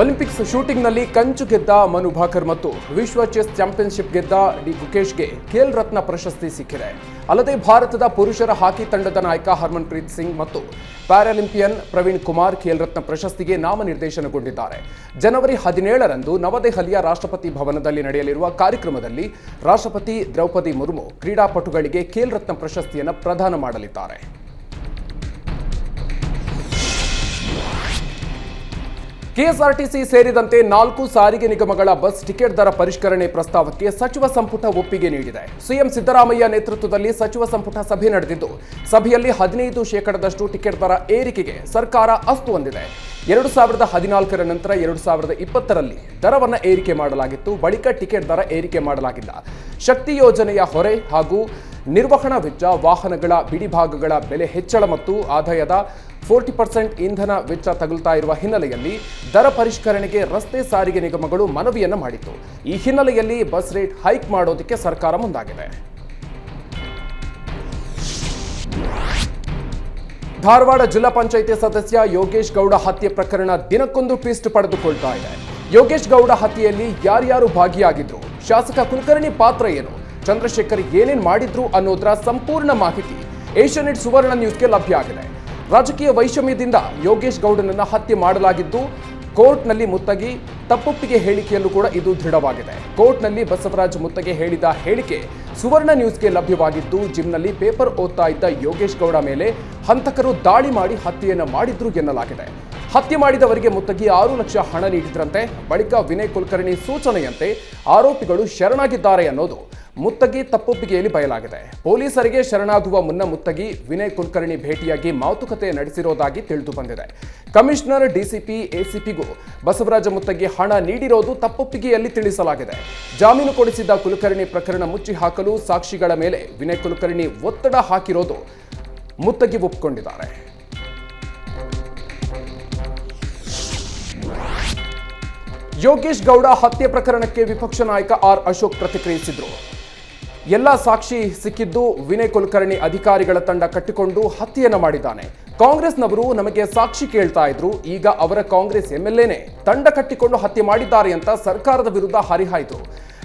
Olympics ಶೂಟಿಂಗ್ನಲ್ಲಿ ಕಂಚು ಗೆದ್ದ ಮನು ಭಾಕರ್ ಮತ್ತು ವಿಶ್ವ ಚೆಸ್ ಚಾಂಪಿಯನ್ಶಿಪ್ ಗೆದ್ದ ಡಿ ಗುಕೇಶ್ಗೆ ಖೇಲ್ ರತ್ನ ಪ್ರಶಸ್ತಿ ಸಿಕ್ಕಿದೆ. ಅಲ್ಲದೆ ಭಾರತದ ಪುರುಷರ ಹಾಕಿ ತಂಡದ ನಾಯಕ ಹರ್ಮನ್ ಪ್ರೀತ್ ಸಿಂಗ್ ಮತ್ತು ಪ್ಯಾರಾಲಿಂಪಿಯನ್ ಪ್ರವೀಣ್ ಕುಮಾರ್ ಖೇಲ್ ರತ್ನ ಪ್ರಶಸ್ತಿಗೆ ನಾಮನಿರ್ದೇಶನಗೊಂಡಿದ್ದಾರೆ. ಜನವರಿ ಹದಿನೇಳರಂದು ನವದೆಹಲಿಯ ರಾಷ್ಟ್ರಪತಿ ಭವನದಲ್ಲಿ ನಡೆಯಲಿರುವ ಕಾರ್ಯಕ್ರಮದಲ್ಲಿ ರಾಷ್ಟ್ರಪತಿ ದ್ರೌಪದಿ ಮುರ್ಮು ಕ್ರೀಡಾಪಟುಗಳಿಗೆ ಖೇಲ್ ರತ್ನ ಪ್ರಶಸ್ತಿಯನ್ನು ಪ್ರದಾನ ಮಾಡಲಿದ್ದಾರೆ. ಕೆಎಸ್ಆರ್ಟಿಸಿ ಸೇರಿದಂತೆ ನಾಲ್ಕು ಸಾರಿಗೆ ನಿಗಮಗಳ ಬಸ್ ಟಿಕೆಟ್ ದರ ಪರಿಷ್ಕರಣೆ ಪ್ರಸ್ತಾವಕ್ಕೆ ಸಚಿವ ಸಂಪುಟ ಒಪ್ಪಿಗೆ ನೀಡಿದೆ. ಸಿಎಂ ಸಿದ್ದರಾಮಯ್ಯ ನೇತೃತ್ವದಲ್ಲಿ ಸಚಿವ ಸಂಪುಟ ಸಭೆ ನಡೆದಿದ್ದು, ಸಭೆಯಲ್ಲಿ ಹದಿನೈದು ಶೇಕಡದಷ್ಟು ಟಿಕೆಟ್ ದರ ಏರಿಕೆಗೆ ಸರ್ಕಾರ ಅಸ್ತು ಹೊಂದಿದೆ. ಎರಡು ಸಾವಿರದ ಹದಿನಾಲ್ಕರ ನಂತರ ಎರಡು ಸಾವಿರದ ಇಪ್ಪತ್ತರಲ್ಲಿ ದರವನ್ನು ಏರಿಕೆ ಮಾಡಲಾಗಿತ್ತು, ಬಳಿಕ ಟಿಕೆಟ್ ದರ ಏರಿಕೆ ಮಾಡಲಾಗಿಲ್ಲ. ಶಕ್ತಿ ಯೋಜನೆಯ ಹೊರೆ ಹಾಗೂ ನಿರ್ವಹಣಾ ವೆಚ್ಚ ವಾಹನಗಳ ಬಿಡಿಭಾಗಗಳ ಬೆಲೆ ಹೆಚ್ಚಳ ಮತ್ತು ಆದಾಯದ ಫೋರ್ಟಿ ಪರ್ಸೆಂಟ್ ಇಂಧನ ವೆಚ್ಚ ತಗುಲ್ತಾ ಇರುವ ಹಿನ್ನೆಲೆಯಲ್ಲಿ ದರ ಪರಿಷ್ಕರಣೆಗೆ ರಸ್ತೆ ಸಾರಿಗೆ ನಿಗಮಗಳು ಮನವಿಯನ್ನು ಮಾಡಿತ್ತು. ಈ ಹಿನ್ನೆಲೆಯಲ್ಲಿ ಬಸ್ ರೇಟ್ ಹೈಕ್ ಮಾಡೋದಕ್ಕೆ ಸರ್ಕಾರ ಮುಂದಾಗಿದೆ. ಧಾರವಾಡ ಜಿಲ್ಲಾ ಪಂಚಾಯಿತಿ ಸದಸ್ಯ ಯೋಗೇಶ್ ಗೌಡ ಹತ್ಯೆ ಪ್ರಕರಣ ದಿನಕ್ಕೊಂದು ಟ್ವಿಸ್ಟ್ ಪಡೆದುಕೊಳ್ತಾ ಇದೆ. ಯೋಗೇಶ್ ಗೌಡ ಹತ್ಯೆಯಲ್ಲಿ ಯಾರ್ಯಾರು ಭಾಗಿಯಾಗಿದ್ರು? ಶಾಸಕ ಕುಲಕರ್ಣಿ ಪಾತ್ರ ಏನು? ಚಂದ್ರಶೇಖರ್ ಏನೇನ್ ಮಾಡಿದ್ರು ಅನ್ನೋದರ ಸಂಪೂರ್ಣ ಮಾಹಿತಿ ಏಷ್ಯಾನೆಟ್ ಸುವರ್ಣ ನ್ಯೂಸ್ಗೆ ಲಭ್ಯ ಆಗಿದೆ. ರಾಜಕೀಯ ವೈಷಮ್ಯದಿಂದ ಯೋಗೇಶ್ ಗೌಡನನ್ನು ಹತ್ಯೆ ಮಾಡಲಾಗಿದ್ದು, ಕೋರ್ಟ್ನಲ್ಲಿ ಮುತ್ತಗಿ ತಪ್ಪೊಪ್ಪಿಗೆ ಹೇಳಿಕೆಯಲ್ಲೂ ಕೂಡ ಇದು ದೃಢವಾಗಿದೆ. ಕೋರ್ಟ್ನಲ್ಲಿ ಬಸವರಾಜ್ ಮುತ್ತಗೆ ಹೇಳಿದ ಹೇಳಿಕೆ ಸುವರ್ಣ ನ್ಯೂಸ್ಗೆ ಲಭ್ಯವಾಗಿದ್ದು, ಜಿಮ್ನಲ್ಲಿ ಪೇಪರ್ ಓದ್ತಾ ಇದ್ದ ಯೋಗೇಶ್ ಗೌಡ ಮೇಲೆ ಹಂತಕರು ದಾಳಿ ಮಾಡಿ ಹತ್ಯೆಯನ್ನು ಮಾಡಿದ್ರು ಎನ್ನಲಾಗಿದೆ. ಹತ್ಯೆ ಮಾಡಿದವರಿಗೆ ಮುತ್ತಗಿ ಆರು ಲಕ್ಷ ಹಣ ನೀಡಿದ್ರಂತೆ. ಬಳಿಕ ವಿನಯ್ ಕುಲಕರ್ಣಿ ಸೂಚನೆಯಂತೆ ಆರೋಪಿಗಳು ಶರಣಾಗಿದ್ದಾರೆ ಅನ್ನೋದು ಮುತ್ತಗಿ ತಪ್ಪೊಪ್ಪಿಗೆಯಲ್ಲಿ ಬಯಲಾಗಿದೆ. ಪೊಲೀಸರಿಗೆ ಶರಣಾಗುವ ಮುನ್ನ ಮುತ್ತಗಿ, ವಿನಯ್ ಕುಲಕರ್ಣಿ ಭೇಟಿಯಾಗಿ ಮಾತುಕತೆ ನಡೆಸಿರೋದಾಗಿ ತಿಳಿದು ಬಂದಿದೆ. ಕಮಿಷನರ್, ಡಿಸಿಪಿ, ಎಸಿಪಿಗೂ ಬಸವರಾಜ ಮುತ್ತಗಿ ಹಣ ನೀಡಿರೋದು ತಪ್ಪೊಪ್ಪಿಗೆಯಲ್ಲಿ ತಿಳಿಸಲಾಗಿದೆ. ಜಾಮೀನು ಕೊಡಿಸಿದ್ದ ಕುಲಕರ್ಣಿ ಪ್ರಕರಣ ಮುಚ್ಚಿ ಹಾಕಲು ಸಾಕ್ಷಿಗಳ ಮೇಲೆ ವಿನಯ್ ಕುಲಕರ್ಣಿ ಒತ್ತಡ ಹಾಕಿರೋದು ಮುತ್ತಗಿ ಒಪ್ಪಿಕೊಂಡಿದ್ದಾರೆ ಯೋಗೇಶ್ ಗೌಡ ಹತ್ಯೆ ಪ್ರಕರಣಕ್ಕೆ ವಿಪಕ್ಷ ನಾಯಕ ಆರ್ ಅಶೋಕ್ ಪ್ರತಿಕ್ರಿಯಿಸಿದ್ರು. ಎಲ್ಲ ಸಾಕ್ಷಿ ಸಿಕ್ಕಿದ್ದು ವಿನಯ್ ಕುಲಕರ್ಣಿ ಅಧಿಕಾರಿಗಳ ತಂಡ ಕಟ್ಟಿಕೊಂಡು ಹತ್ಯೆಯನ್ನು ಮಾಡಿದ್ದಾನೆ. ಕಾಂಗ್ರೆಸ್ನವರು ನಮಗೆ ಸಾಕ್ಷಿ ಕೇಳ್ತಾ ಇದ್ರು, ಈಗ ಅವರ ಕಾಂಗ್ರೆಸ್ ಎಂಎಲ್ಎನೇ ತಂಡ ಕಟ್ಟಿಕೊಂಡು ಹತ್ಯೆ ಮಾಡಿದ್ದಾರೆ ಅಂತ ಸರ್ಕಾರದ ವಿರುದ್ಧ ಹರಿಹಾಯಿತು.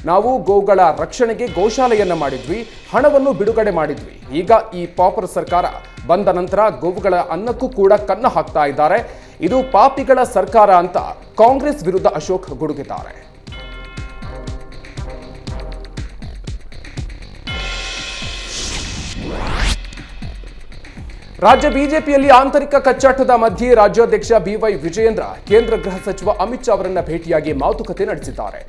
ನಾವು ಗೋಗಳ ರಕ್ಷಣೆಗೆ ಗೋಶಾಲೆಯನ್ನ ಮಾಡಿದ್ವಿ, ಹಣವನ್ನು ಬಿಡುಗಡೆ ಮಾಡಿದ್ವಿ. ಈಗ ಈ ಪಾಪರ್ ಸರ್ಕಾರ ಬಂದ ನಂತರ ಗೋವುಗಳ ಅನ್ನಕ್ಕೂ ಕೂಡ ಕನ್ನ ಹಾಕ್ತಾ ಇದ್ದಾರೆ. ಇದು ಪಾಪಿಗಳ ಸರ್ಕಾರ ಅಂತ ಕಾಂಗ್ರೆಸ್ ವಿರುದ್ಧ ಅಶೋಕ್ ಗುಡುಗಿದ್ದಾರೆ. ರಾಜ್ಯ ಬಿಜೆಪಿಯಲ್ಲಿ ಆಂತರಿಕ ಕಚ್ಚಾಟದ ಮಧ್ಯೆ ರಾಜ್ಯಾಧ್ಯಕ್ಷ ಬಿವೈ ವಿಜಯೇಂದ್ರ, ಕೇಂದ್ರ ಗೃಹ ಸಚಿವ ಅಮಿತ್ ಶಾ ಅವರನ್ನ ಭೇಟಿಯಾಗಿ ಮಾತುಕತೆ ನಡೆಸಿದ್ದಾರೆ.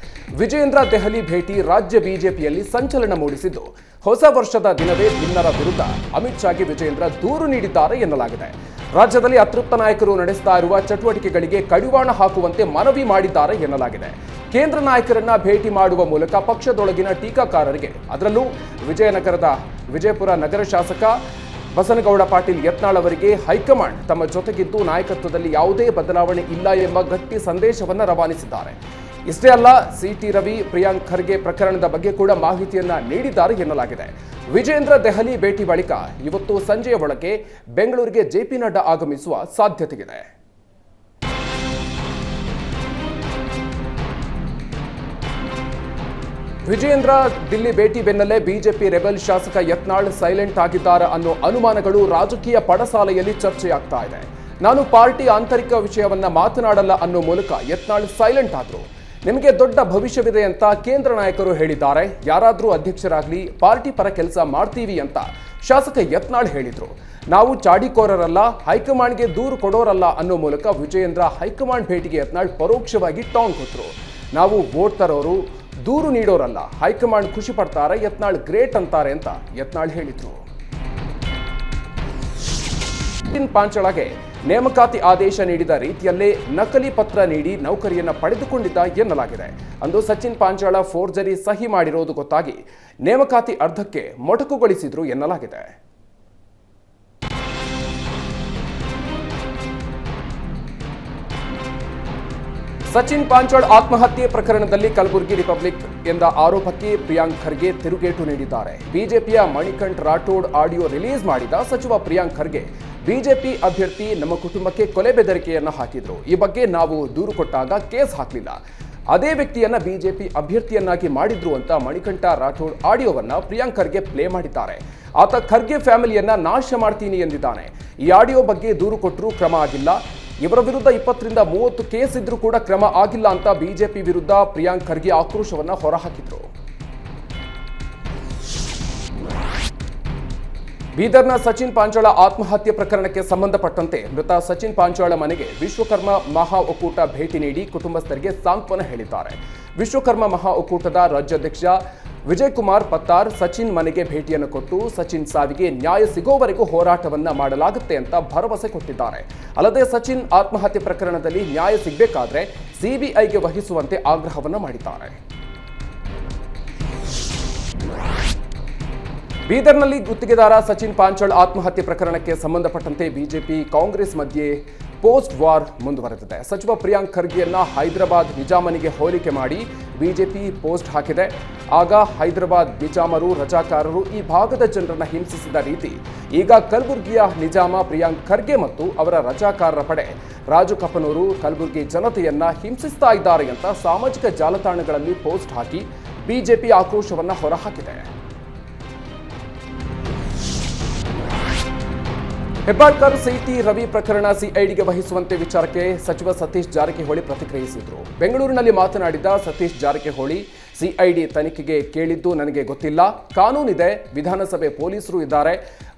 ವಿಜಯೇಂದ್ರ ದೆಹಲಿ ಭೇಟಿ ರಾಜ್ಯ ಬಿಜೆಪಿಯಲ್ಲಿ ಸಂಚಲನ ಮೂಡಿಸಿದ್ದು, ಹೊಸ ವರ್ಷದ ದಿನವೇ ಭಿನ್ನರ ವಿರುದ್ಧ ಅಮಿತ್ ಶಾಗೆ ವಿಜಯೇಂದ್ರ ದೂರು ನೀಡಿದ್ದಾರೆ ಎನ್ನಲಾಗಿದೆ. ರಾಜ್ಯದಲ್ಲಿ ಅತೃಪ್ತ ನಾಯಕರು ನಡೆಸ್ತಾ ಇರುವ ಚಟುವಟಿಕೆಗಳಿಗೆ ಕಡಿವಾಣ ಹಾಕುವಂತೆ ಮನವಿ ಮಾಡಿದ್ದಾರೆ ಎನ್ನಲಾಗಿದೆ. ಕೇಂದ್ರ ನಾಯಕರನ್ನ ಭೇಟಿ ಮಾಡುವ ಮೂಲಕ ಪಕ್ಷದೊಳಗಿನ ಟೀಕಾಕಾರರಿಗೆ, ಅದರಲ್ಲೂ ವಿಜಯನಗರದ ವಿಜಯಪುರ ನಗರ ಶಾಸಕ ಬಸನಗೌಡ ಪಾಟೀಲ್ ಯತ್ನಾಳ್ ಅವರಿಗೆ ಹೈಕಮಾಂಡ್ ತಮ್ಮ ಜೊತೆಗಿದ್ದು ನಾಯಕತ್ವದಲ್ಲಿ ಯಾವುದೇ ಬದಲಾವಣೆ ಇಲ್ಲ ಎಂಬ ಗಟ್ಟಿ ಸಂದೇಶವನ್ನು ರವಾನಿಸಿದ್ದಾರೆ. ಇಷ್ಟೇ ಅಲ್ಲ, ಸಿಟಿ ರವಿ, ಪ್ರಿಯಾಂಕ್ ಖರ್ಗೆ ಪ್ರಕರಣದ ಬಗ್ಗೆ ಕೂಡ ಮಾಹಿತಿಯನ್ನ ನೀಡಿದ್ದಾರೆ ಎನ್ನಲಾಗಿದೆ. ವಿಜೇಂದ್ರ ದೆಹಲಿ ಭೇಟಿ ಬಳಿಕ ಇವತ್ತು ಸಂಜೆಯ ಒಳಗೆ ಬೆಂಗಳೂರಿಗೆ ಜೆಪಿ ನಡ್ಡಾ ಆಗಮಿಸುವ ಸಾಧ್ಯತೆಯಿದೆ. ವಿಜಯೇಂದ್ರ, ದಿಲ್ಲಿ ಭೇಟಿ ಬೆನ್ನಲ್ಲೇ ಬಿಜೆಪಿ ರೆಬೆಲ್ ಶಾಸಕ ಯತ್ನಾಳ್ ಸೈಲೆಂಟ್ ಆಗಿದ್ದಾರೆ ಅನ್ನೋ ಅನುಮಾನಗಳು ರಾಜಕೀಯ ಪಡಸಾಲೆಯಲ್ಲಿ ಚರ್ಚೆಯಾಗ್ತಾ ಇದೆ. ನಾನು ಪಾರ್ಟಿ ಆಂತರಿಕ ವಿಷಯವನ್ನ ಮಾತನಾಡಲ್ಲ ಅನ್ನೋ ಮೂಲಕ ಯತ್ನಾಳ್ ಸೈಲೆಂಟ್ ಆದ್ರು. ನಿಮಗೆ ದೊಡ್ಡ ಭವಿಷ್ಯವಿದೆ ಅಂತ ಕೇಂದ್ರ ನಾಯಕರು ಹೇಳಿದ್ದಾರೆ. ಯಾರಾದರೂ ಅಧ್ಯಕ್ಷರಾಗ್ಲಿ, ಪಾರ್ಟಿ ಪರ ಕೆಲಸ ಮಾಡ್ತೀವಿ ಅಂತ ಶಾಸಕ ಯತ್ನಾಳ್ ಹೇಳಿದ್ರು. ನಾವು ಚಾಡಿಕೋರರಲ್ಲ, ಹೈಕಮಾಂಡ್ಗೆ ದೂರು ಕೊಡೋರಲ್ಲ ಅನ್ನೋ ಮೂಲಕ ವಿಜಯೇಂದ್ರ ಹೈಕಮಾಂಡ್ ಭೇಟಿಗೆ ಯತ್ನಾಳ್ ಪರೋಕ್ಷವಾಗಿ ಟಾಂಗ್ ಕೊಟ್ಟರು ನಾವು ವೋಟ್ ತರೋರು ದೂರು ನೀಡೋರಲ್ಲ, ಹೈಕಮಾಂಡ್ ಖುಷಿ ಪಡ್ತಾರೆ, ಯತ್ನಾಳ್ ಗ್ರೇಟ್ ಅಂತಾರೆ ಅಂತ ಯತ್ನಾಳ್ ಹೇಳಿದ್ರು. ಪಾಂಚಳಗೆ ನೇಮಕಾತಿ ಆದೇಶ ನೀಡಿದ ರೀತಿಯಲ್ಲೇ ನಕಲಿ ಪತ್ರ ನೀಡಿ ನೌಕರಿಯನ್ನ ಪಡೆದುಕೊಂಡಿದ್ದ ಎನ್ನಲಾಗಿದೆ. ಅಂದು ಸಚಿನ್ ಪಾಂಚಾಳ ಫೋರ್ಜರಿ ಸಹಿ ಮಾಡಿರೋದು ಗೊತ್ತಾಗಿ ನೇಮಕಾತಿ ಅರ್ಧಕ್ಕೆ ಮೊಟಕುಗೊಳಿಸಿದ್ರು ಎನ್ನಲಾಗಿದೆ. ಸಚಿನ್ ಪಾಂಚಾಳ್ ಆತ್ಮಹತ್ಯೆ ಪ್ರಕರಣದಲ್ಲಿ ಕಲಬುರಗಿ ರಿಪಬ್ಲಿಕ್ ಎಂದ ಆರೋಪಕ್ಕೆ ಪ್ರಿಯಾಂಕ್ ಖರ್ಗೆ ತಿರುಗೇಟು ನೀಡಿದ್ದಾರೆ. ಬಿಜೆಪಿಯ ಮಣಿಕಂಠ್ ರಾಠೋಡ್ ಆಡಿಯೋ ರಿಲೀಸ್ ಮಾಡಿದ ಸಚಿವ ಪ್ರಿಯಾಂಕ್ ಖರ್ಗೆ ಬಿಜೆಪಿ ಅಭ್ಯರ್ಥಿ ನಮ್ಮ ಕುಟುಂಬಕ್ಕೆ ಕೊಲೆ ಬೆದರಿಕೆಯನ್ನು ಹಾಕಿದ್ರು. ಈ ಬಗ್ಗೆ ನಾವು ದೂರು ಕೊಟ್ಟಾಗ ಕೇಸ್ ಹಾಕಲಿಲ್ಲ. ಅದೇ ವ್ಯಕ್ತಿಯನ್ನ ಬಿಜೆಪಿ ಅಭ್ಯರ್ಥಿಯನ್ನಾಗಿ ಮಾಡಿದ್ರು ಅಂತ ಮಣಿಕಂಠ ರಾಠೋಡ್ ಆಡಿಯೋವನ್ನ ಪ್ರಿಯಾಂಕ್ ಖರ್ಗೆ ಪ್ಲೇ ಮಾಡಿದ್ದಾರೆ. ಆತ ಖರ್ಗೆ ಫ್ಯಾಮಿಲಿಯನ್ನ ನಾಶ ಮಾಡ್ತೀನಿ ಎಂದಿದ್ದಾನೆ. ಈ ಆಡಿಯೋ ಬಗ್ಗೆ ದೂರು ಕೊಟ್ಟರೂ ಕ್ರಮ ಆಗಿಲ್ಲ. ಇವರ ವಿರುದ್ಧ ಇಪ್ಪತ್ತರಿಂದ ಮೂವತ್ತು ಕೇಸ್ ಇದ್ರೂ ಕೂಡ ಕ್ರಮ ಆಗಿಲ್ಲ ಅಂತ ಬಿಜೆಪಿ ವಿರುದ್ಧ ಪ್ರಿಯಾಂಕ್ ಖರ್ಗೆ ಆಕ್ರೋಶವನ್ನ ಹೊರಹಾಕಿದ್ರು. ಬೀದರ್ನ ಸಚಿನ್ ಪಾಂಚಾಳ ಆತ್ಮಹತ್ಯೆ ಪ್ರಕರಣಕ್ಕೆ ಸಂಬಂಧಪಟ್ಟಂತೆ ಮೃತ ಸಚಿನ್ ಪಾಂಚಾಳ ಮನೆಗೆ ವಿಶ್ವಕರ್ಮ ಮಹಾ ಒಕ್ಕೂಟ ಭೇಟಿ ನೀಡಿ ಕುಟುಂಬಸ್ಥರಿಗೆ ಸಾಂತ್ವನ ಹೇಳಿದ್ದಾರೆ. ವಿಶ್ವಕರ್ಮ ಮಹಾ ಒಕ್ಕೂಟದ ರಾಜ್ಯಾಧ್ಯಕ್ಷ ವಿಜಯ್ ಕುಮಾರ್ ಪತ್ತಾರ್ ಸಚಿನ್ ಮನೆಗೆ ಭೇಟಿಯನ್ನು ಕೊಟ್ಟು ಸಚಿನ್ ಸಾವಿಗೆ ನ್ಯಾಯ ಸಿಗೋವರೆಗೂ ಹೋರಾಟವನ್ನ ಮಾಡಲಾಗುತ್ತೆ ಅಂತ ಭರವಸೆ ಕೊಟ್ಟಿದ್ದಾರೆ. ಅಲ್ಲದೆ ಸಚಿನ್ ಆತ್ಮಹತ್ಯೆ ಪ್ರಕರಣದಲ್ಲಿ ನ್ಯಾಯ ಸಿಗಬೇಕಾದ್ರೆ ಸಿಬಿಐಗೆ ವಹಿಸುವಂತೆ ಆಗ್ರಹವನ್ನ ಮಾಡಿದ್ದಾರೆ. ಬೀದರ್ನಲ್ಲಿ ಗುತ್ತಿಗೆದಾರ ಸಚಿನ್ ಪಾಂಚಾಳ್ ಆತ್ಮಹತ್ಯೆ ಪ್ರಕರಣಕ್ಕೆ ಸಂಬಂಧಪಟ್ಟಂತೆ ಬಿಜೆಪಿ ಕಾಂಗ್ರೆಸ್ ಮಧ್ಯೆ ಪೋಸ್ಟ್ ವಾರ್ ಮುಂದುವರೆದಿದೆ. ಸಚಿವ ಪ್ರಿಯಾಂಕ್ ಖರ್ಗೆಯನ್ನ ಹೈದರಾಬಾದ್ ನಿಜಾಮನಿಗೆ ಹೋಲಿಕೆ ಮಾಡಿ ಬಿಜೆಪಿ ಪೋಸ್ಟ್ ಹಾಕಿದೆ. ಆಗ ಹೈದರಾಬಾದ್ ನಿಜಾಮರು ರಜಾಕಾರರು ಈ ಭಾಗದ ಜನರನ್ನು ಹಿಂಸಿಸಿದ ರೀತಿ. ಈಗ ಕಲಬುರಗಿಯ ನಿಜಾಮ ಪ್ರಿಯಾಂಕ್ ಖರ್ಗೆ ಮತ್ತು ಅವರ ರಜಾಕಾರರ ಪಡೆ. ರಾಜು ಕಪನೂರು ಕಲಬುರಗಿ ಜನತೆಯನ್ನ ಹಿಂಸಿಸ್ತಾ ಇದ್ದಾರೆ ಅಂತ ಸಾಮಾಜಿಕ ಜಾಲತಾಣಗಳಲ್ಲಿ ಪೋಸ್ಟ್ ಹಾಕಿ ಬಿಜೆಪಿ ಆಕ್ರೋಶವನ್ನು ಹೊರಹಾಕಿದೆ. ಹೆಬ್ಬಾಳ್ಕರ್ ಸಿಟಿ ರವಿ ಪ್ರಕರಣ ಸಿಐಡಿಗೆ ವಹಿಸುವಂತೆ ವಿಚಾರಕ್ಕೆ ಸಚಿವ ಸತೀಶ್ ಜಾರಕಿಹೊಳಿ ಪ್ರತಿಕ್ರಿಯಿಸಿದರು. ಬೆಂಗಳೂರಿನಲ್ಲಿ ಮಾತನಾಡಿದ ಸತೀಶ್ ಜಾರಕಿಹೊಳಿ ಸಿಐಡಿ ತನಿಖೆಗೆ ಕೇಳಿದ್ದು ನನಗೆ ಗೊತ್ತಿಲ್ಲ. ಕಾನೂನಿದೆ, ವಿಧಾನಸಭೆ ಪೊಲೀಸರು ಇದ್ದಾರೆ.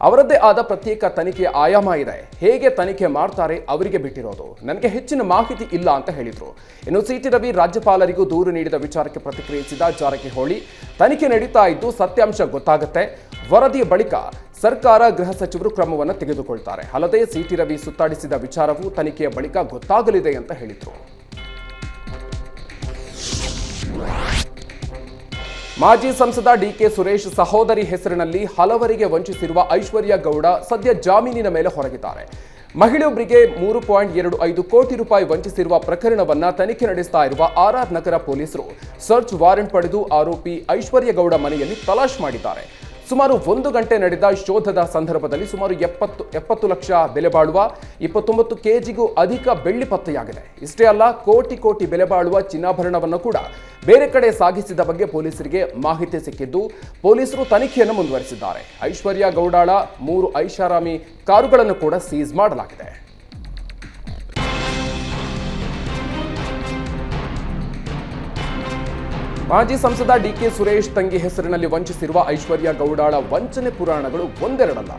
ಅವರದ್ದೇ ಆದ ಪ್ರತ್ಯೇಕ ತನಿಖೆಯ ಆಯಾಮ ಇದೆ. ಹೇಗೆ ತನಿಖೆ ಮಾಡ್ತಾರೆ ಅವರಿಗೆ ಬಿಟ್ಟಿರೋದು. ನನಗೆ ಹೆಚ್ಚಿನ ಮಾಹಿತಿ ಇಲ್ಲ ಅಂತ ಹೇಳಿದರು. ಇನ್ನು ಸಿಟಿ ರವಿ ರಾಜ್ಯಪಾಲರಿಗೂ ದೂರು ನೀಡಿದ ವಿಚಾರಕ್ಕೆ ಪ್ರತಿಕ್ರಿಯಿಸಿದ ಜಾರಕಿಹೊಳಿ, ತನಿಖೆ ನಡೀತಾ ಇದ್ದು ಸತ್ಯಾಂಶ ಗೊತ್ತಾಗುತ್ತೆ. ವರದಿಯ ಬಳಿಕ ಸರ್ಕಾರ ಗೃಹ ಸಚಿವರು ಕ್ರಮವನ್ನು ತೆಗೆದುಕೊಳ್ತಾರೆ. ಅಲ್ಲದೆ ಸಿಟಿ ರವಿ ಸುತ್ತಾಡಿಸಿದ ವಿಚಾರವು ತನಿಖೆಯ ಬಳಿಕ ಗೊತ್ತಾಗಲಿದೆ ಅಂತ ಹೇಳಿದರು. ಮಾಜಿ ಸಂಸದ ಡಿಕೆ ಸುರೇಶ್ ಸಹೋದರಿ ಹೆಸರಿನಲ್ಲಿ ಹಲವರಿಗೆ ವಂಚಿಸಿರುವ ಐಶ್ವರ್ಯ ಗೌಡ ಸದ್ಯ ಜಾಮೀನಿನ ಮೇಲೆ ಹೊರಗಿದ್ದಾರೆ. ಮಹಿಳೆಯೊಬ್ಬರಿಗೆ ಮೂರು ಪಾಯಿಂಟ್ ಎರಡು ಐದು ಕೋಟಿ ರೂಪಾಯಿ ವಂಚಿಸಿರುವ ಪ್ರಕರಣವನ್ನ ತನಿಖೆ ನಡೆಸ್ತಾ ಇರುವ ಆರ್ಆರ್ ನಗರ ಪೊಲೀಸರು. ಸರ್ಚ್ ವಾರೆಂಟ್ ಪಡೆದು ಆರೋಪಿ ಐಶ್ವರ್ಯ ಗೌಡ ಮನೆಯಲ್ಲಿ ತಲಾಶ್ ಮಾಡಿದ್ದಾರೆ. ಸುಮಾರು ಒಂದು ಗಂಟೆ ನಡೆದ ಶೋಧದ ಸಂದರ್ಭದಲ್ಲಿ ಸುಮಾರು ಎಪ್ಪತ್ತು ಎಪ್ಪತ್ತು ಲಕ್ಷ ಬೆಲೆ ಬಾಳುವ, ಇಪ್ಪತ್ತೊಂಬತ್ತು ಕೆಜಿಗೂ ಅಧಿಕ ಬೆಳ್ಳಿ ಪತ್ತೆಯಾಗಿದೆ. ಇಷ್ಟೇ ಅಲ್ಲ, ಕೋಟಿ ಕೋಟಿ ಬೆಲೆ ಬಾಳುವ ಚಿನ್ನಾಭರಣವನ್ನು ಕೂಡ ಬೇರೆ ಕಡೆ ಸಾಗಿಸಿದ ಬಗ್ಗೆ ಪೊಲೀಸರಿಗೆ ಮಾಹಿತಿ ಸಿಕ್ಕಿದ್ದು, ಪೊಲೀಸರು ತನಿಖೆಯನ್ನು ಮುಂದುವರಿಸಿದ್ದಾರೆ. ಐಶ್ವರ್ಯ ಗೌಡಾಳ, ಮೂರು ಐಷಾರಾಮಿ ಕಾರುಗಳನ್ನು ಕೂಡ ಸೀಸ್ ಮಾಡಲಾಗಿದೆ. ಮಾಜಿ ಸಂಸದ ಡಿಕೆ ಸುರೇಶ್ ತಂಗಿ ಹೆಸರಿನಲ್ಲಿ ವಂಚಿಸಿರುವ ಐಶ್ವರ್ಯ ಗೌಡಾಳ ವಂಚನೆ ಪುರಾಣಗಳು ಒಂದೆರಡಲ್ಲ.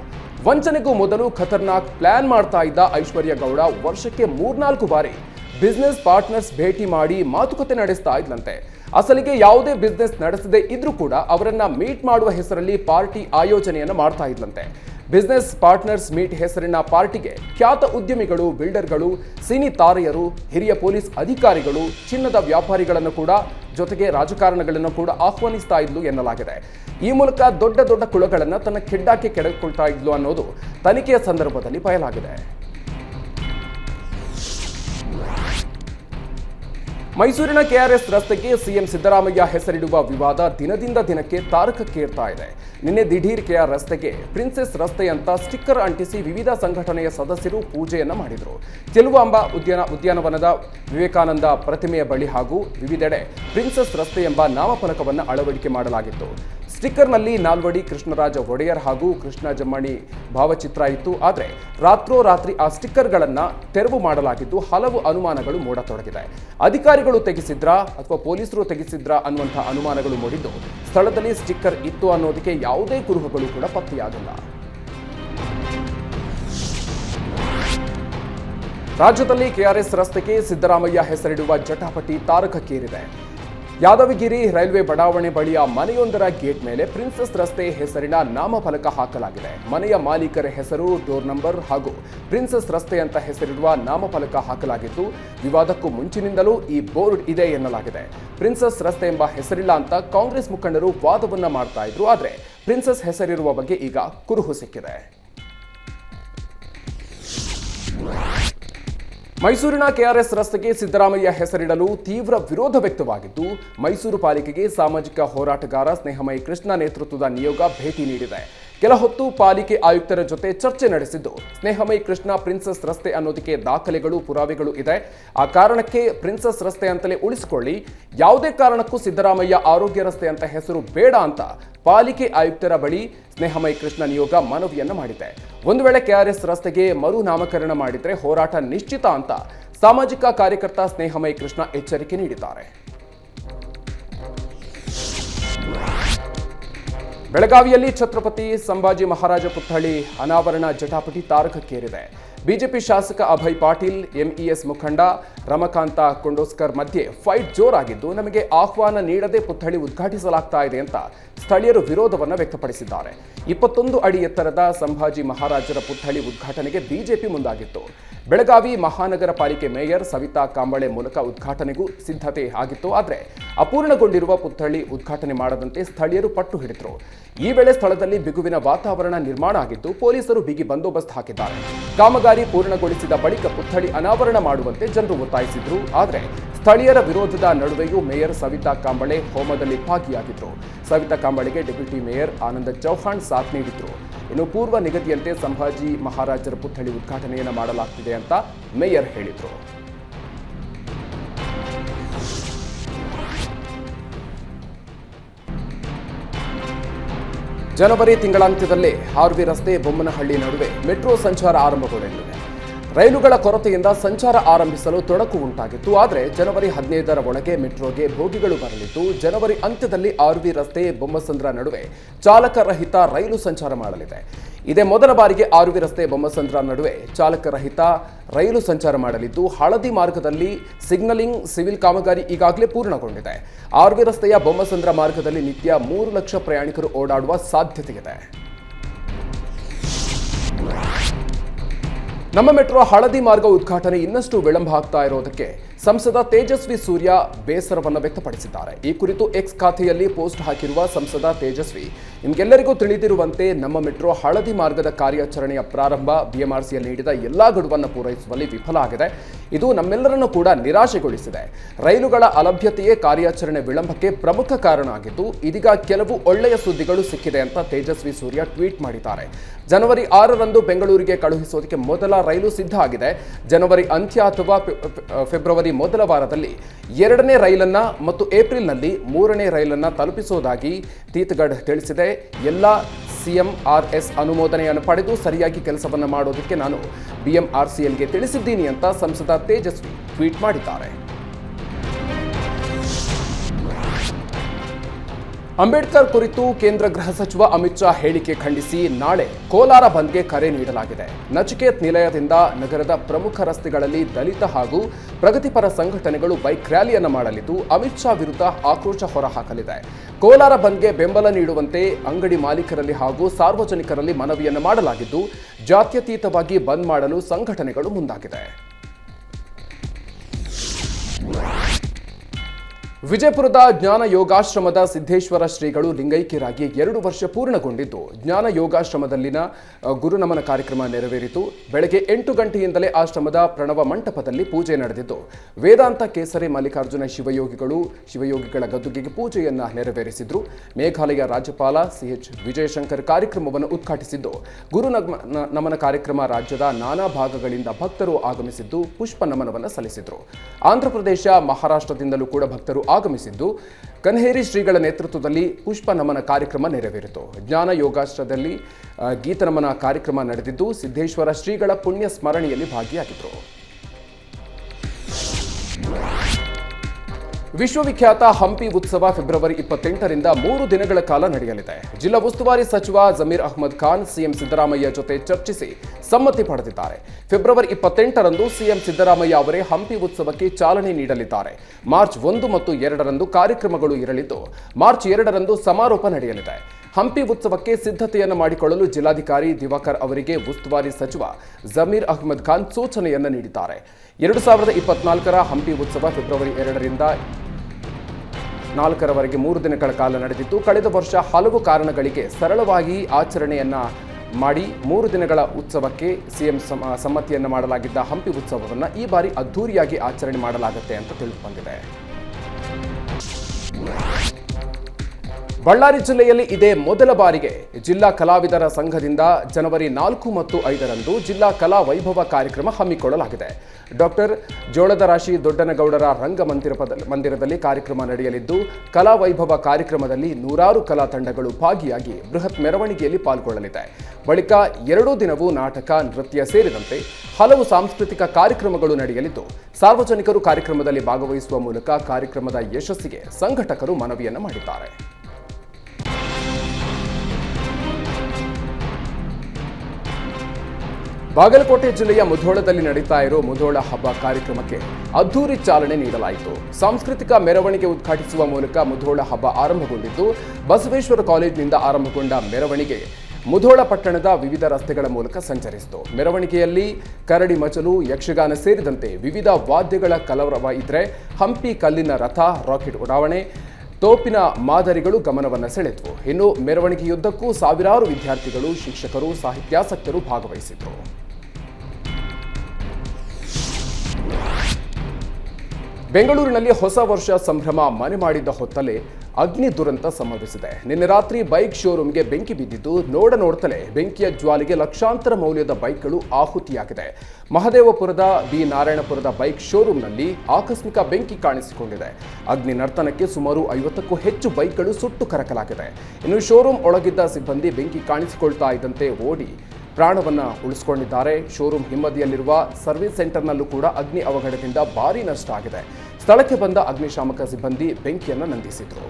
ವಂಚನೆಗೂ ಮೊದಲು ಖತರ್ನಾಕ್ ಪ್ಲಾನ್ ಮಾಡ್ತಾ ಇದ್ದ ಐಶ್ವರ್ಯ ಗೌಡ ವರ್ಷಕ್ಕೆ ಮೂರ್ನಾಲ್ಕು ಬಾರಿ ಬಿಸ್ನೆಸ್ ಪಾರ್ಟ್ನರ್ಸ್ ಭೇಟಿ ಮಾಡಿ ಮಾತುಕತೆ ನಡೆಸ್ತಾ ಇದ್ಲಂತೆ. ಅಸಲಿಗೆ ಯಾವುದೇ ಬಿಸ್ನೆಸ್ ನಡೆಸದೇ ಇದ್ರೂ ಕೂಡ ಅವರನ್ನ ಮೀಟ್ ಮಾಡುವ ಹೆಸರಲ್ಲಿ ಪಾರ್ಟಿ ಆಯೋಜನೆಯನ್ನು ಮಾಡ್ತಾ ಇದ್ಲಂತೆ. ಬಿಸ್ನೆಸ್ ಪಾರ್ಟ್ನರ್ಸ್ ಮೀಟ್ ಹೆಸರಿನ ಪಾರ್ಟಿಗೆ ಖ್ಯಾತ ಉದ್ಯಮಿಗಳು ಬಿಲ್ಡರ್ಗಳು ಸಿನಿ ತಾರೆಯರು, ಹಿರಿಯ ಪೊಲೀಸ್ ಅಧಿಕಾರಿಗಳು, ಚಿನ್ನದ ವ್ಯಾಪಾರಿಗಳನ್ನು ಕೂಡ ಜೊತೆಗೆ ರಾಜಕಾರಣಗಳನ್ನು ಕೂಡ ಆಹ್ವಾನಿಸ್ತಾ ಇದ್ಲು ಎನ್ನಲಾಗಿದೆ. ಈ ಮೂಲಕ ದೊಡ್ಡ ದೊಡ್ಡ ಕುಳಗಳನ್ನು ತನ್ನ ಕೆಡ್ಡಾಕೆ ಕೆಡಕೊಳ್ತಾ ಇದ್ಲು ಅನ್ನೋದು ತನಿಖೆಯ ಸಂದರ್ಭದಲ್ಲಿ ಬಯಲಾಗಿದೆ. ಮೈಸೂರಿನ ಕೆಆರ್ಎಸ್ ರಸ್ತೆಗೆ ಸಿಎಂ ಸಿದ್ದರಾಮಯ್ಯ ಹೆಸರಿಡುವ ವಿವಾದ ದಿನದಿಂದ ದಿನಕ್ಕೆ ತಾರಕಕ್ಕೇರ್ತಾ ಇದೆ. ನಿನ್ನೆ ದಿಢೀರ್ ಕೆಆರ್ ರಸ್ತೆಗೆ ಪ್ರಿನ್ಸೆಸ್ ರಸ್ತೆ ಅಂತ ಸ್ಟಿಕ್ಕರ್ ಅಂಟಿಸಿ ವಿವಿಧ ಸಂಘಟನೆಯ ಸದಸ್ಯರು ಪೂಜೆಯನ್ನು ಮಾಡಿದರು. ಚೆಲುವಾಂಬ ಉದ್ಯಾನ, ಉದ್ಯಾನವನದ ವಿವೇಕಾನಂದ ಪ್ರತಿಮೆಯ ಬಳಿ ಹಾಗೂ ವಿವಿಧೆಡೆ ಪ್ರಿನ್ಸೆಸ್ ರಸ್ತೆ ಎಂಬ ನಾಮಫಲಕವನ್ನು ಅಳವಡಿಕೆ ಮಾಡಲಾಗಿತ್ತು. ಸ್ಟಿಕ್ಕರ್ನಲ್ಲಿ ನಾಲ್ವಡಿ ಕೃಷ್ಣರಾಜ ಒಡೆಯರ್ ಹಾಗೂ ಕೃಷ್ಣ ಜಮ್ಮಣಿ ಭಾವಚಿತ್ರ ಇತ್ತು. ಆದರೆ ರಾತ್ರೋರಾತ್ರಿ ಆ ಸ್ಟಿಕ್ಕರ್ಗಳನ್ನು ತೆರವು ಮಾಡಲಾಗಿದ್ದು ಹಲವು ಅನುಮಾನಗಳು ಮೂಡತೊಡಗಿದೆ ಅಧಿಕಾರಿಗಳು ತೆಗೆಸಿದ್ರಾ ಅಥವಾ ಪೊಲೀಸರು ತೆಗೆಸಿದ್ರಾ ಅನ್ನುವಂಥ ಅನುಮಾನಗಳು ಮೂಡಿದ್ದು ಸ್ಥಳದಲ್ಲಿ ಸ್ಟಿಕ್ಕರ್ ಇತ್ತು ಅನ್ನೋದಕ್ಕೆ ಯಾವುದೇ ಕುರುಹುಗಳು ಕೂಡ ಪತ್ತೆಯಾಗಿಲ್ಲ. ರಾಜ್ಯದಲ್ಲಿ ಕೆಆರ್ಎಸ್ ರಸ್ತೆಗೆ ಸಿದ್ದರಾಮಯ್ಯ ಹೆಸರಿಡುವ ಜಟಾಪಟಿ ತಾರಕಕ್ಕೇರಿದೆ. ಯಾದವಗಿರಿ ರೈಲ್ವೆ ಬಡಾವಣೆ ಬಳಿಯ ಮನೆಯೊಂದರ ಗೇಟ್ ಮೇಲೆ ಪ್ರಿನ್ಸೆಸ್ ರಸ್ತೆ ಹೆಸರಿನ ನಾಮಫಲಕ ಹಾಕಲಾಗಿದೆ. ಮನೆಯ ಮಾಲೀಕರ ಹೆಸರು, ಡೋರ್ ನಂಬರ್ ಹಾಗೂ ಪ್ರಿನ್ಸೆಸ್ ರಸ್ತೆ ಅಂತ ಹೆಸರಿರುವ ನಾಮಫಲಕ ಹಾಕಲಾಗಿದ್ದು, ವಿವಾದಕ್ಕೂ ಮುಂಚಿನಿಂದಲೂ ಈ ಬೋರ್ಡ್ ಇದೆ ಎನ್ನಲಾಗಿದೆ. ಪ್ರಿನ್ಸೆಸ್ ರಸ್ತೆ ಎಂಬ ಹೆಸರಿಲ್ಲ ಅಂತ ಕಾಂಗ್ರೆಸ್ ಮುಖಂಡರು ವಾದವನ್ನ ಮಾಡ್ತಾ ಇದ್ರು. ಆದರೆ ಪ್ರಿನ್ಸೆಸ್ ಹೆಸರಿರುವ ಬಗ್ಗೆ ಈಗ ಕುರುಹು ಸಿಕ್ಕಿದೆ. ಮೈಸೂರಿನ ಕೆಆರ್ಎಸ್ ರಸ್ತೆಗೆ ಸಿದ್ದರಾಮಯ್ಯ ಹೆಸರಿಡಲು ತೀವ್ರ ವಿರೋಧ ವ್ಯಕ್ತವಾಗಿದ್ದು, ಮೈಸೂರು ಪಾಲಿಕೆಗೆ ಸಾಮಾಜಿಕ ಹೋರಾಟಗಾರ ಸ್ನೇಹಮಯಿ ಕೃಷ್ಣ ನೇತೃತ್ವದ ನಿಯೋಗ ಭೇಟಿ ನೀಡಿದೆ. ಕೆಲ ಹೊತ್ತು ಪಾಲಿಕೆ ಆಯುಕ್ತರ ಜೊತೆ ಚರ್ಚೆ ನಡೆಸಿದ್ದು. ಸ್ನೇಹಮಯಿ ಕೃಷ್ಣ ಪ್ರಿನ್ಸಸ್ ರಸ್ತೆ ಅನ್ನೋದಕ್ಕೆ ದಾಖಲೆಗಳು, ಪುರಾವೆಗಳು ಇದೆ. ಆ ಕಾರಣಕ್ಕೆ ಪ್ರಿನ್ಸಸ್ ರಸ್ತೆ ಅಂತಲೇ ಉಳಿಸಿಕೊಳ್ಳಿ. ಯಾವುದೇ ಕಾರಣಕ್ಕೂ ಸಿದ್ದರಾಮಯ್ಯ ಆರೋಗ್ಯ ರಸ್ತೆ ಅಂತ ಹೆಸರು ಬೇಡ ಅಂತ ಪಾಲಿಕೆ ಆಯುಕ್ತರ ಬಳಿ ಸ್ನೇಹಮಯಿ ಕೃಷ್ಣ ನಿಯೋಗ ಮನವಿಯನ್ನು ಮಾಡಿದೆ. ಒಂದು ವೇಳೆ ಕೆಆರ್ಎಸ್ ರಸ್ತೆಗೆ ಮರು ನಾಮಕರಣ ಮಾಡಿದರೆ ಹೋರಾಟ ನಿಶ್ಚಿತ ಅಂತ ಸಾಮಾಜಿಕ ಕಾರ್ಯಕರ್ತ ಸ್ನೇಹಮಯಿ ಕೃಷ್ಣ ಎಚ್ಚರಿಕೆ ನೀಡಿದ್ದಾರೆ. ಬೆಳಗಾವಿಯಲ್ಲಿ ಛತ್ರಪತಿ ಸಂಭಾಜಿ ಮಹಾರಾಜ ಪುತ್ಥಳಿ ಅನಾವರಣ ಜಟಾಪಟಿ ತಾರಕಕ್ಕೇರಿದೆ. ಬಿಜೆಪಿ ಶಾಸಕ ಅಭಯ್ ಪಾಟೀಲ್, ಎಂಇಎಸ್ ಮುಖಂಡ ರಮಕಾಂತ ಕೊಂಡೋಸ್ಕರ್ ಮಧ್ಯೆ ಫೈಟ್ ಜೋರಾಗಿದ್ದು, ನಮಗೆ ಆಹ್ವಾನ ನೀಡದೆ ಪುತ್ಥಳಿ ಉದ್ಘಾಟಿಸಲಾಗ್ತಾ ಇದೆ ಅಂತ ಸ್ಥಳೀಯರು ವಿರೋಧವನ್ನು ವ್ಯಕ್ತಪಡಿಸಿದ್ದಾರೆ. ಇಪ್ಪತ್ತೊಂದು ಅಡಿ ಎತ್ತರದ ಸಂಭಾಜಿ ಮಹಾರಾಜರ ಪುತ್ಥಳಿ ಉದ್ಘಾಟನೆಗೆ ಬಿಜೆಪಿ ಮುಂದಾಗಿತ್ತು. ಬೆಳಗಾವಿ ಮಹಾನಗರ ಪಾಲಿಕೆ ಮೇಯರ್ ಸವಿತಾ ಕಾಂಬಳೆ ಮೂಲಕ ಉದ್ಘಾಟನೆಗೂ ಸಿದ್ಧತೆ ಆಗಿತ್ತು. ಆದರೆ ಅಪೂರ್ಣಗೊಂಡಿರುವ ಪುತ್ಥಳಿ ಉದ್ಘಾಟನೆ ಮಾಡದಂತೆ ಸ್ಥಳೀಯರು ಪಟ್ಟು ಹಿಡಿದರು. ಈ ವೇಳೆ ಸ್ಥಳದಲ್ಲಿ ಬಿಗುವಿನ ವಾತಾವರಣ ನಿರ್ಮಾಣ ಆಗಿದ್ದು ಪೊಲೀಸರು ಬಿಗಿ ಬಂದೋಬಸ್ತ್ ಹಾಕಿದ್ದಾರೆ. ಕಾಮಗಾರಿ ಪೂರ್ಣಗೊಳಿಸಿದ ಬಳಿಕ ಪುತ್ಥಳಿ ಅನಾವರಣ ಮಾಡುವಂತೆ ಜನರು ಒತ್ತಾಯಿಸಿದ್ರು. ಆದರೆ ಸ್ಥಳೀಯರ ವಿರೋಧದ ನಡುವೆಯೂ ಮೇಯರ್ ಸವಿತಾ ಕಾಂಬಳೆ ಹೋಮದಲ್ಲಿ ಭಾಗಿಯಾಗಿದ್ದರು ಸವಿತಾ ಕಾಂಬಳೆಗೆ ಡೆಪ್ಯೂಟಿ ಮೇಯರ್ ಆನಂದ ಚೌಹಾಣ್ ಸಾಥ್ ನೀಡಿದ್ರು. ಇನ್ನು ಪೂರ್ವ ನಿಗದಿಯಂತೆ ಸಂಭಾಜಿ ಮಹಾರಾಜರ ಪುತ್ಥಳಿ ಉದ್ಘಾಟನೆಯನ್ನು ಮಾಡಲಾಗ್ತಿದೆ ಅಂತ ಮೇಯರ್ ಹೇಳಿದರು. ಜನವರಿ ತಿಂಗಳಾಂತ್ಯದಲ್ಲೇ ಹಾರ್ವಿ ರಸ್ತೆ ಬೊಮ್ಮನಹಳ್ಳಿ ನಡುವೆ ಮೆಟ್ರೋ ಸಂಚಾರ ಆರಂಭಗೊಳ್ಳಲಿದೆ ರೈಲುಗಳ ಕೊರತೆಯಿಂದ ಸಂಚಾರ ಆರಂಭಿಸಲು ತೊಡಕು ಉಂಟಾಗಿತ್ತು. ಆದರೆ ಜನವರಿ ಹದಿನೈದರ ಒಳಗೆ ಮೆಟ್ರೋಗೆ ಬೋಗಿಗಳು ಬರಲಿದ್ದು, ಜನವರಿ ಅಂತ್ಯದಲ್ಲಿ ಆರ್ವಿ ರಸ್ತೆ, ಬೊಮ್ಮಸಂದ್ರ ನಡುವೆ ಚಾಲಕರಹಿತ ರೈಲು ಸಂಚಾರ ಮಾಡಲಿದೆ. ಇದೇ ಮೊದಲ ಬಾರಿಗೆ ಆರ್ವಿ ರಸ್ತೆ, ಬೊಮ್ಮಸಂದ್ರ ನಡುವೆ ಚಾಲಕರಹಿತ ರೈಲು ಸಂಚಾರ ಮಾಡಲಿದ್ದು, ಹಳದಿ ಮಾರ್ಗದಲ್ಲಿ ಸಿಗ್ನಲಿಂಗ್ ಸಿವಿಲ್ ಕಾಮಗಾರಿ ಈಗಾಗಲೇ ಪೂರ್ಣಗೊಂಡಿದೆ. ಆರ್ವಿ ರಸ್ತೆಯ ಬೊಮ್ಮಸಂದ್ರ ಮಾರ್ಗದಲ್ಲಿ ನಿತ್ಯ ಮೂರು ಲಕ್ಷ ಪ್ರಯಾಣಿಕರು ಓಡಾಡುವ ಸಾಧ್ಯತೆಯಿದೆ. ನಮ್ಮ ಮೆಟ್ರೋ ಹಳದಿ ಮಾರ್ಗ ಉದ್ಘಾಟನೆ ಇನ್ನಷ್ಟು ವಿಳಂಬ ಆಗ್ತಾ ಇರೋದಕ್ಕೆ ಸಂಸದ ತೇಜಸ್ವಿ ಸೂರ್ಯ ಬೇಸರವನ್ನು ವ್ಯಕ್ತಪಡಿಸಿದ್ದಾರೆ. ಈ ಕುರಿತು ಎಕ್ಸ್ ಖಾತೆಯಲ್ಲಿ ಪೋಸ್ಟ್ ಹಾಕಿರುವ ಸಂಸದ ತೇಜಸ್ವಿ, ನಿಮಗೆಲ್ಲರಿಗೂ ತಿಳಿದಿರುವಂತೆ ನಮ್ಮ ಮೆಟ್ರೋ ಹಳದಿ ಮಾರ್ಗದ ಕಾರ್ಯಾಚರಣೆಯ ಪ್ರಾರಂಭ ಬಿಎಂಆರ್ಸಿಯಲ್ಲಿ ನೀಡಿದ ಎಲ್ಲಾ ಗಡುವನ್ನು ಪೂರೈಸುವಲ್ಲಿ ವಿಫಲ ಆಗಿದೆ. ಇದು ನಮ್ಮೆಲ್ಲರನ್ನು ಕೂಡ ನಿರಾಶೆಗೊಳಿಸಿದೆ. ರೈಲುಗಳ ಅಲಭ್ಯತೆಯೇ ಕಾರ್ಯಾಚರಣೆ ವಿಳಂಬಕ್ಕೆ ಪ್ರಮುಖ ಕಾರಣ ಆಗಿದ್ದು, ಇದೀಗ ಕೆಲವು ಒಳ್ಳೆಯ ಸುದ್ದಿಗಳು ಸಿಕ್ಕಿದೆ ಅಂತ ತೇಜಸ್ವಿ ಸೂರ್ಯ ಟ್ವೀಟ್ ಮಾಡಿದ್ದಾರೆ. ಜನವರಿ ಆರರಂದು ಬೆಂಗಳೂರಿಗೆ ಕಳುಹಿಸೋದಕ್ಕೆ ಮೊದಲ ರೈಲು ಸಿದ್ಧ ಆಗಿದೆ. ಜನವರಿ ಅಂತ್ಯ ಅಥವಾ ಫೆಬ್ರವರಿ ಮೊದಲ ವಾರದಲ್ಲಿ ಎರಡನೇ ರೈಲನ್ನ ಮತ್ತು ಏಪ್ರಿಲ್ನಲ್ಲಿ ಮೂರನೇ ರೈಲನ್ನ ತಲುಪಿಸೋದಾಗಿ ತೀತ್ಗಢ್ ತಿಳಿಸಿದೆ. ಎಲ್ಲ ಸಿಎಂ ಆರ್ ಎಸ್ ಅನುಮೋದನೆಯನ್ನು ಪಡೆದು ಸರಿಯಾಗಿ ಕೆಲಸವನ್ನು ಮಾಡೋದಕ್ಕೆ ನಾನು ಬಿಎಂಆರ್ಸಿಎಲ್ಗೆ ತಿಳಿಸಿದ್ದೀನಿ ಅಂತ ಸಂಸದ ತೇಜಸ್ವಿ ಟ್ವೀಟ್ ಮಾಡಿದ್ದಾರೆ. ಅಂಬೇಡ್ಕರ್ ಕುರಿತು ಕೇಂದ್ರ ಗೃಹ ಸಚಿವ ಅಮಿತ್ ಶಾ ಹೇಳಿಕೆ ಖಂಡಿಸಿ ನಾಳೆ ಕೋಲಾರ ಬಂದ್ಗೆ ಕರೆ ನೀಡಲಾಗಿದೆ. ನಚಿಕೇತ್ ನಿಲಯದಿಂದ ನಗರದ ಪ್ರಮುಖ ರಸ್ತೆಗಳಲ್ಲಿ ದಲಿತ ಹಾಗೂ ಪ್ರಗತಿಪರ ಸಂಘಟನೆಗಳು ಬೈಕ್ ರ್ಯಾಲಿಯನ್ನು ಮಾಡಲಿದ್ದು, ಅಮಿತ್ ಶಾ ವಿರುದ್ಧ ಆಕ್ರೋಶ ಹೊರಹಾಕಲಿದೆ. ಕೋಲಾರ ಬಂದ್ಗೆ ಬೆಂಬಲ ನೀಡುವಂತೆ ಅಂಗಡಿ ಮಾಲೀಕರಲ್ಲಿ ಹಾಗೂ ಸಾರ್ವಜನಿಕರಲ್ಲಿ ಮನವಿಯನ್ನು ಮಾಡಲಾಗಿದ್ದು, ಜಾತ್ಯತೀತವಾಗಿ ಬಂದ್ ಮಾಡಲು ಸಂಘಟನೆಗಳು ಮುಂದಾಗಿದೆ. ವಿಜಯಪುರದ ಜ್ಞಾನ ಯೋಗಾಶ್ರಮದ ಸಿದ್ದೇಶ್ವರ ಶ್ರೀಗಳು ಲಿಂಗೈಕ್ಯರಾಗಿ ಎರಡು ವರ್ಷ ಪೂರ್ಣಗೊಂಡಿದ್ದು, ಜ್ಞಾನ ಯೋಗಾಶ್ರಮದಲ್ಲಿನ ಗುರು ಗುರುನಮನ ಕಾರ್ಯಕ್ರಮ ನೆರವೇರಿತು. ಬೆಳಗ್ಗೆ ಎಂಟು ಗಂಟೆಯಿಂದಲೇ ಆಶ್ರಮದ ಪ್ರಣವ ಮಂಟಪದಲ್ಲಿ ಪೂಜೆ ನಡೆದಿದ್ದು, ವೇದಾಂತ ಕೇಸರಿ ಮಲ್ಲಿಕಾರ್ಜುನ ಶಿವಯೋಗಿಗಳು, ಶಿವಯೋಗಿಗಳ ಗದ್ದುಗೆಗೆ ಪೂಜೆಯನ್ನು ನೆರವೇರಿಸಿದ್ರು. ಮೇಘಾಲಯ ರಾಜ್ಯಪಾಲ ಸಿಎಚ್ ವಿಜಯಶಂಕರ್ ಕಾರ್ಯಕ್ರಮವನ್ನು ಉದ್ಘಾಟಿಸಿದ್ದು ಗುರು ನಮನ ಕಾರ್ಯಕ್ರಮ ರಾಜ್ಯದ ನಾನಾ ಭಾಗಗಳಿಂದ ಭಕ್ತರು ಆಗಮಿಸಿದ್ದು ಪುಷ್ಪ ನಮನವನ್ನು ಸಲ್ಲಿಸಿದರು. ಆಂಧ್ರಪ್ರದೇಶ ಮಹಾರಾಷ್ಟ್ರದಿಂದಲೂ ಕೂಡ ಭಕ್ತರು ಆಗಮಿಸಿದ್ದು ಕನ್ಹೇರಿ ಶ್ರೀಗಳ ನೇತೃತ್ವದಲ್ಲಿ ಪುಷ್ಪ ನಮನ ಕಾರ್ಯಕ್ರಮ ನೆರವೇರಿತು. ಜ್ಞಾನ ಯೋಗಾಶ್ರದಲ್ಲಿ ಗೀತ ನಮನ ಕಾರ್ಯಕ್ರಮ ನಡೆದಿದ್ದು ಸಿದ್ದೇಶ್ವರ ಶ್ರೀಗಳ ಪುಣ್ಯ ಸ್ಮರಣೆಯಲ್ಲಿ ಭಾಗಿಯಾಗಿದ್ದರು ವಿಶ್ವವಿಖ್ಯಾತ ಹಂಪಿ ಉತ್ಸವ ಫೆಬ್ರವರಿ ಇಪ್ಪತ್ತೆಂಟರಿಂದ ಮೂರು ದಿನಗಳ ಕಾಲ ನಡೆಯಲಿದೆ. ಜಿಲ್ಲಾ ಉಸ್ತುವಾರಿ ಸಚಿವ ಜಮೀರ್ ಅಹ್ಮದ್ ಖಾನ್, ಸಿಎಂ ಸಿದ್ದರಾಮಯ್ಯ ಜೊತೆ ಚರ್ಚಿಸಿ ಸಮ್ಮತಿ ಪಡೆದಿದ್ದಾರೆ. ಫೆಬ್ರವರಿ ಇಪ್ಪತ್ತೆಂಟರಂದು ಸಿಎಂ ಸಿದ್ದರಾಮಯ್ಯ ಅವರೇ ಹಂಪಿ ಉತ್ಸವಕ್ಕೆ ಚಾಲನೆ ನೀಡಲಿದ್ದಾರೆ. ಮಾರ್ಚ್ ಒಂದು ಮತ್ತು ಎರಡರಂದು ಕಾರ್ಯಕ್ರಮಗಳು ಇರಲಿದ್ದು, ಮಾರ್ಚ್ ಎರಡರಂದು ಸಮಾರೋಪ ನಡೆಯಲಿದೆ. ಹಂಪಿ ಉತ್ಸವಕ್ಕೆ ಸಿದ್ಧತೆಯನ್ನು ಮಾಡಿಕೊಳ್ಳಲು ಜಿಲ್ಲಾಧಿಕಾರಿ ದಿವಾಕರ್ ಅವರಿಗೆ ಉಸ್ತುವಾರಿ ಸಚಿವ ಜಮೀರ್ ಅಹ್ಮದ್ ಖಾನ್ ಸೂಚನೆಯನ್ನು ನೀಡಿದ್ದಾರೆ. ಎರಡು ಸಾವಿರದ ಇಪ್ಪತ್ನಾಲ್ಕರ ಹಂಪಿ ಉತ್ಸವ ಫೆಬ್ರವರಿ ಎರಡರಿಂದ ನಾಲ್ಕರವರೆಗೆ ಮೂರು ದಿನಗಳ ಕಾಲ ನಡೆದಿದ್ದು, ಕಳೆದ ವರ್ಷ ಹಲವು ಕಾರಣಗಳಿಗೆ ಸರಳವಾಗಿ ಆಚರಣೆಯನ್ನ ಮಾಡಿ ಮೂರು ದಿನಗಳ ಉತ್ಸವಕ್ಕೆ ಸಿಎಂ ಸಮ್ಮತಿಯನ್ನು ಸಮ್ಮತಿಯನ್ನ ಮಾಡಲಾಗಿದ್ದ ಹಂಪಿ ಉತ್ಸವವನ್ನು ಈ ಬಾರಿ ಅದ್ಧೂರಿಯಾಗಿ ಆಚರಣೆ ಮಾಡಲಾಗುತ್ತೆ ಅಂತ ತಿಳಿದು ಬಂದಿದೆ ಬಳ್ಳಾರಿ ಜಿಲ್ಲೆಯಲ್ಲಿ ಇದೇ ಮೊದಲ ಬಾರಿಗೆ ಜಿಲ್ಲಾ ಕಲಾವಿದರ ಸಂಘದಿಂದ ಜನವರಿ ನಾಲ್ಕು ಮತ್ತು ಐದರಂದು ಜಿಲ್ಲಾ ಕಲಾ ವೈಭವ ಕಾರ್ಯಕ್ರಮ ಹಮ್ಮಿಕೊಳ್ಳಲಾಗಿದೆ. ಡಾಕ್ಟರ್ ಜೋಳದ ರಾಶಿ ದೊಡ್ಡನಗೌಡರ ರಂಗ ಮಂದಿರದಲ್ಲಿ ಕಾರ್ಯಕ್ರಮ ನಡೆಯಲಿದ್ದು, ಕಲಾ ವೈಭವ ಕಾರ್ಯಕ್ರಮದಲ್ಲಿ ನೂರಾರು ಕಲಾ ತಂಡಗಳು ಭಾಗಿಯಾಗಿ ಬೃಹತ್ ಮೆರವಣಿಗೆಯಲ್ಲಿ ಪಾಲ್ಗೊಳ್ಳಲಿದೆ. ಬಳಿಕ ಎರಡೂ ದಿನವೂ ನಾಟಕ, ನೃತ್ಯ ಸೇರಿದಂತೆ ಹಲವು ಸಾಂಸ್ಕೃತಿಕ ಕಾರ್ಯಕ್ರಮಗಳು ನಡೆಯಲಿದ್ದು, ಸಾರ್ವಜನಿಕರು ಕಾರ್ಯಕ್ರಮದಲ್ಲಿ ಭಾಗವಹಿಸುವ ಮೂಲಕ ಕಾರ್ಯಕ್ರಮದ ಯಶಸ್ಸಿಗೆ ಸಂಘಟಕರು ಮನವಿಯನ್ನು ಮಾಡಿದ್ದಾರೆ. ಬಾಗಲಕೋಟೆ ಜಿಲ್ಲೆಯ ಮುಧೋಳದಲ್ಲಿ ನಡೀತಾ ಇರೋ ಮುಧೋಳ ಹಬ್ಬ ಕಾರ್ಯಕ್ರಮಕ್ಕೆ ಅದ್ದೂರಿ ಚಾಲನೆ ನೀಡಲಾಯಿತು. ಸಾಂಸ್ಕೃತಿಕ ಮೆರವಣಿಗೆ ಉದ್ಘಾಟಿಸುವ ಮೂಲಕ ಮುಧೋಳ ಹಬ್ಬ ಆರಂಭಗೊಂಡಿದ್ದು, ಬಸವೇಶ್ವರ ಕಾಲೇಜಿನಿಂದ ಆರಂಭಗೊಂಡ ಮೆರವಣಿಗೆ ಮುಧೋಳ ಪಟ್ಟಣದ ವಿವಿಧ ರಸ್ತೆಗಳ ಮೂಲಕ ಸಂಚರಿಸಿತು. ಮೆರವಣಿಗೆಯಲ್ಲಿ ಕರಡಿ ಮಚಲು, ಯಕ್ಷಗಾನ ಸೇರಿದಂತೆ ವಿವಿಧ ವಾದ್ಯಗಳ ಕಲವರವ ಇದ್ರೆ ಹಂಪಿ ಕಲ್ಲಿನ ರಥ, ರಾಕೆಟ್ ಉಡಾವಣೆ, ತೋಪಿನ ಮಾದರಿಗಳು ಗಮನವನ್ನು ಸೆಳೆದವು. ಇನ್ನು ಮೆರವಣಿಗೆಯುದ್ದಕ್ಕೂ ಸಾವಿರಾರು ವಿದ್ಯಾರ್ಥಿಗಳು, ಶಿಕ್ಷಕರು, ಸಾಹಿತ್ಯಾಸಕ್ತರು ಭಾಗವಹಿಸಿದರು. ಬೆಂಗಳೂರಿನಲ್ಲಿ ಹೊಸ ವರ್ಷ ಸಂಭ್ರಮ ಮನೆ ಮಾಡಿದ್ದ ಹೊತ್ತಲೇ ಅಗ್ನಿ ದುರಂತ ಸಂಭವಿಸಿದೆ. ನಿನ್ನೆ ರಾತ್ರಿ ಬೈಕ್ ಶೋರೂಮ್ಗೆ ಬೆಂಕಿ ಬಿದ್ದಿದ್ದು ನೋಡ ನೋಡ್ತಲೇ ಬೆಂಕಿಯ ಜ್ವಾಲೆಗೆ ಲಕ್ಷಾಂತರ ಮೌಲ್ಯದ ಬೈಕ್ಗಳು ಆಹುತಿಯಾಗಿದೆ ಮಹದೇವಪುರದ ಬಿ. ನಾರಾಯಣಪುರದ ಬೈಕ್ ಶೋರೂಮ್ನಲ್ಲಿ ಆಕಸ್ಮಿಕ ಬೆಂಕಿ ಕಾಣಿಸಿಕೊಂಡಿದೆ. ಅಗ್ನಿ ನರ್ತನಕ್ಕೆ ಸುಮಾರು ಐವತ್ತಕ್ಕೂ ಹೆಚ್ಚು ಬೈಕ್ಗಳು ಸುಟ್ಟು ಕರಕಲಾಗಿದೆ ಇನ್ನು ಶೋರೂಮ್ ಒಳಗಿದ್ದ ಸಿಬ್ಬಂದಿ ಬೆಂಕಿ ಕಾಣಿಸಿಕೊಳ್ತಾ ಇದ್ದಂತೆ ಓಡಿ ಪ್ರಾಣವನ್ನ ಉಳಿಸಿಕೊಂಡಿದ್ದಾರೆ. ಶೋರೂಮ್ ಹಿಮ್ಮದಿಯಲ್ಲಿರುವ ಸರ್ವಿಸ್ ಸೆಂಟರ್ನಲ್ಲೂ ಕೂಡ ಅಗ್ನಿ ಅವಘಡದಿಂದ ಭಾರೀ ನಷ್ಟ ಆಗಿದೆ. ಸ್ಥಳಕ್ಕೆ ಬಂದ ಅಗ್ನಿಶಾಮಕ ಸಿಬ್ಬಂದಿ ಬೆಂಕಿಯನ್ನು ನಂದಿಸಿದರು.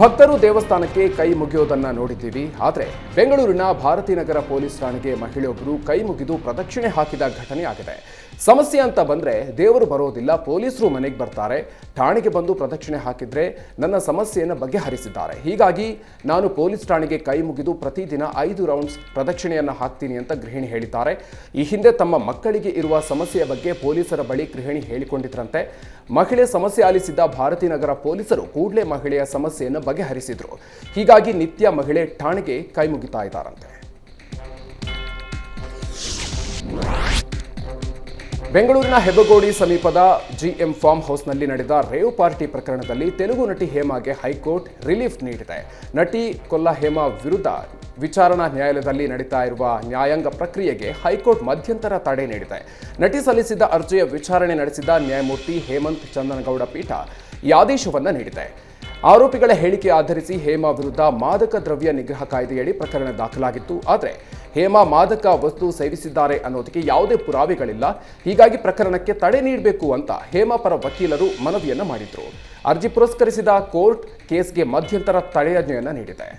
ಭಕ್ತರು ದೇವಸ್ಥಾನಕ್ಕೆ ಕೈ ಮುಗಿಯೋದನ್ನ ನೋಡಿದ್ದೀವಿ. ಆದರೆ ಬೆಂಗಳೂರಿನ ಭಾರತೀನಗರ ಪೊಲೀಸ್ ಠಾಣೆಗೆ ಮಹಿಳೆಯೊಬ್ಬರು ಕೈ ಮುಗಿದು ಪ್ರದಕ್ಷಿಣೆ ಹಾಕಿದ ಘಟನೆ ಆಗಿದೆ. ಸಮಸ್ಯೆ ಅಂತ ಬಂದರೆ ದೇವರು ಬರೋದಿಲ್ಲ, ಪೊಲೀಸರು ಮನೆಗೆ ಬರ್ತಾರೆ, ಠಾಣೆಗೆ ಬಂದು ಪ್ರದಕ್ಷಿಣೆ ಹಾಕಿದರೆ ನನ್ನ ಸಮಸ್ಯೆಯನ್ನು ಬಗೆಹರಿಸಿದ್ದಾರೆ. ಹೀಗಾಗಿ ನಾನು ಪೊಲೀಸ್ ಠಾಣೆಗೆ ಕೈ ಮುಗಿದು ಪ್ರತಿದಿನ ಐದು ರೌಂಡ್ಸ್ ಪ್ರದಕ್ಷಿಣೆಯನ್ನು ಹಾಕ್ತೀನಿ ಅಂತ ಗೃಹಿಣಿ ಹೇಳಿದ್ದಾರೆ. ಈ ಹಿಂದೆ ತಮ್ಮ ಮಕ್ಕಳಿಗೆ ಇರುವ ಸಮಸ್ಯೆಯ ಬಗ್ಗೆ ಪೊಲೀಸರ ಬಳಿ ಗೃಹಿಣಿ ಹೇಳಿಕೊಂಡಿದ್ರಂತೆ. ಮಹಿಳೆ ಸಮಸ್ಯೆ ಆಲಿಸಿದ್ದ ಭಾರತೀನಗರ ಪೊಲೀಸರು ಕೂಡಲೇ ಮಹಿಳೆಯ ಸಮಸ್ಯೆಯನ್ನು ಬಗೆಹರಿಸಿದರು. ಹೀಗಾಗಿ ನಿತ್ಯ ಮಹಿಳೆ ಠಾಣೆಗೆ ಕೈ ಮುಗಿತಾ ಇದ್ದಾರಂತೆ. ಬೆಂಗಳೂರಿನ ಹೆಬ್ಬಗೋಡಿ ಸಮೀಪದ ಜಿಎಂ ಫಾರ್ಮ್ ಹೌಸ್ನಲ್ಲಿ ನಡೆದ ರೇವ್ ಪಾರ್ಟಿ ಪ್ರಕರಣದಲ್ಲಿ ತೆಲುಗು ನಟಿ ಹೇಮಾಗೆ ಹೈಕೋರ್ಟ್ ರಿಲೀಫ್ ನೀಡಿದೆ. ನಟಿ ಕೊಲ್ಲ ಹೇಮಾ ವಿರುದ್ಧ ವಿಚಾರಣಾ ನ್ಯಾಯಾಲಯದಲ್ಲಿ ನಡೀತಾ ಇರುವ ನ್ಯಾಯಾಂಗ ಪ್ರಕ್ರಿಯೆಗೆ ಹೈಕೋರ್ಟ್ ಮಧ್ಯಂತರ ತಡೆ ನೀಡಿದೆ. ನಟಿ ಸಲ್ಲಿಸಿದ ಅರ್ಜಿಯ ವಿಚಾರಣೆ ನಡೆಸಿದ ನ್ಯಾಯಮೂರ್ತಿ ಹೇಮಂತ್ ಚಂದನಗೌಡ ಪೀಠ ಈ ಆದೇಶವನ್ನು ನೀಡಿದೆ. ಆರೋಪಿಗಳ ಹೇಳಿಕೆ ಆಧರಿಸಿ ಹೇಮಾ ವಿರುದ್ಧ ಮಾದಕ ದ್ರವ್ಯ ನಿಗ್ರಹ ಕಾಯ್ದೆಯಡಿ ಪ್ರಕರಣ ದಾಖಲಾಗಿತ್ತು. ಆದರೆ ಹೇಮಾ ಮಾದಕ ವಸ್ತು ಸೇವಿಸಿದ್ದಾರೆ ಅನ್ನೋದಕ್ಕೆ ಯಾವುದೇ ಪುರಾವೆಗಳಿಲ್ಲ. ಹೀಗಾಗಿ ಪ್ರಕರಣಕ್ಕೆ ತಡೆ ನೀಡಬೇಕು ಅಂತ ಹೇಮಾ ಪರ ವಕೀಲರು ಮನವಿಯನ್ನು ಮಾಡಿದ್ರು. ಅರ್ಜಿ ಪುರಸ್ಕರಿಸಿದ ಕೋರ್ಟ್ ಕೇಸ್ಗೆ ಮಧ್ಯಂತರ ತಡೆಯಾಜ್ಞೆಯನ್ನು ನೀಡಿದೆ.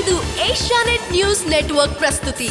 ಇದು ಏಷ್ಯಾನೆಟ್ ನ್ಯೂಸ್ ನೆಟ್ವರ್ಕ್ ಪ್ರಸ್ತುತಿ.